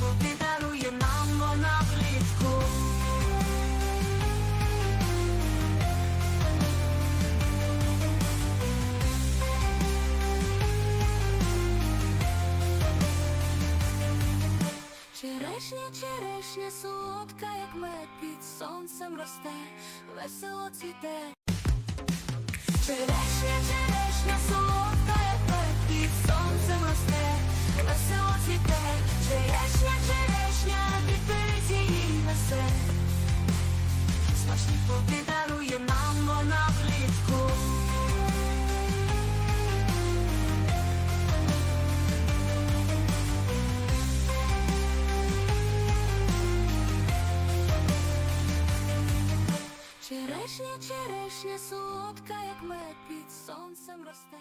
бо ти дарує нам вона влітку. Черешня, черешня, солодка, як мед під сонцем росте, весело цвіте. Черешня Черешня, черешня, підберіть її несе. Смачні плоди дарує нам вона влітку. Черешня, черешня солодка, як мед під сонцем росте.